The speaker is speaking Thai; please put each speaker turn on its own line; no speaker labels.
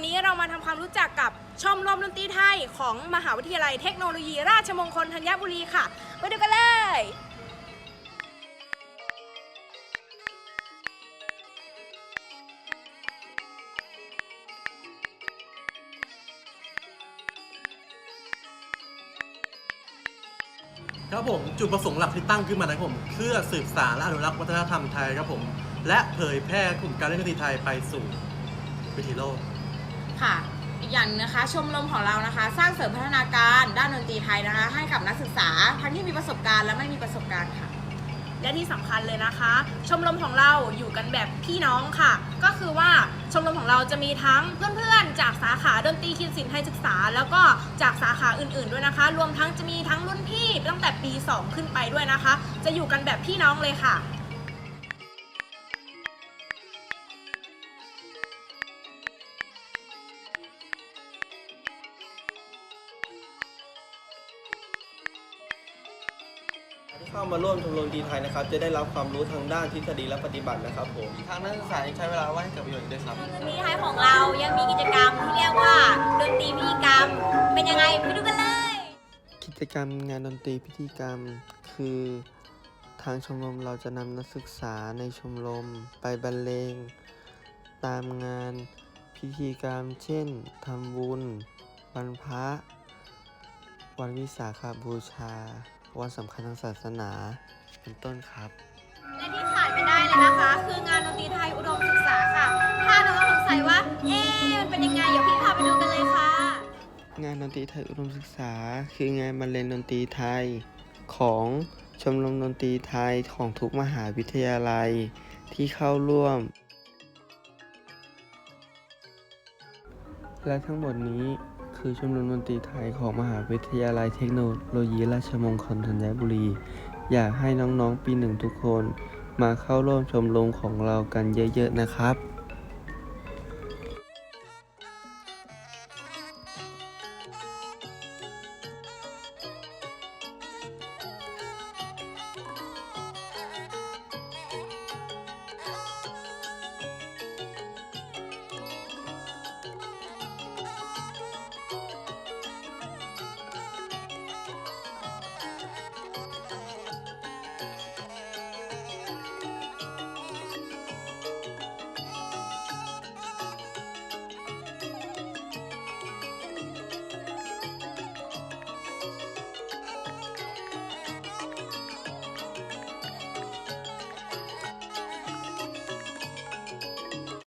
วันนี้เรามาทำความรู้จักกับชมรมดนตรีไทยของมหาวิทยาลัยเทคโนโลยี ราชมงคลธัญบุรีค่ะไปดูกันเลย
ครับผมจุดประสงค์หลักที่ตั้งขึ้นมานะครับผมเพื่อสืบสานและอนุรักษ์วัฒนธรรมไทยครับผม และเผยแพร่กลุ่มการเล่นดนตรีไทยไปสู่วิถีโลก
ค่ะ อีกอย่างนะคะ ชมรมของเรานะคะ สร้างเสริมพัฒนาการด้านดนตรีไทยนะคะ ให้กับนักศึกษาทั้งที่มีประสบการณ์และไม่มีประสบการณ์ค่ะ
และที่สำคัญเลยนะคะ ชมรมของเราอยู่กันแบบพี่น้องค่ะ ก็คือว่าชมรมของเราจะมีทั้งเพื่อนๆ จากสาขาดนตรีคีนศิลป์ไทยศึกษา แล้วก็จากสาขาอื่นๆด้วยนะคะ รวมทั้งจะมีทั้งรุ่นพี่ตั้งแต่ปี 2 ขึ้นไปด้วยนะคะ จะอยู่กันแบบพี่น้องเลยค่ะ
เข้ามาร่วมชมรมดนตรีไทยนะครับ จะได้รับความรู้ทางด้านทฤษฎีและปฏิบัตินะครับผม
ทางนักศึกษายังใช้เวลาว่างให้เกิดประโยชน์อีกด้วยครับ
ดนตรีไทยของเรายังมีกิจกรรมที่เรียกว่าดนตรีพิธีกรรม เป็นยังไงไปดูกันเลย
กิจกรรมงานดนตรีพิธีกรรม คือ ทางชมรมเราจะนำนักศึกษาในชมรมไปบรรเลง ตามงานพิธีกรรม เช่นทำบุญวันพระ วันวิสาขบูชา วันสำคัญทางศาสนาเป็นต้นครับ
และที่ขาดไม่ได้เลยนะคะ คืองานดนตรีไทยอุดมศึกษาค่ะ ถ้าน้องๆสงสัยว่า เอ๊ะมันเป็นยังไง เดี๋ยวพี่พาไปดูกันเลยค่ะ
งานดนตรีไทยอุดมศึกษา คืองานบรรเลงดนตรีไทยของชมรมดนตรีไทยของทุกมหาวิทยาลัยที่เข้าร่วม และทั้งหมดนี้ คือชมรมดนตรีไทยของมหาวิทยาลัยเทคโนโลยีราชมงคลธัญบุรี อยากให้น้องๆปีหนึ่งทุกคน มาเข้าร่วมชมรมของเรากันเยอะๆนะครับ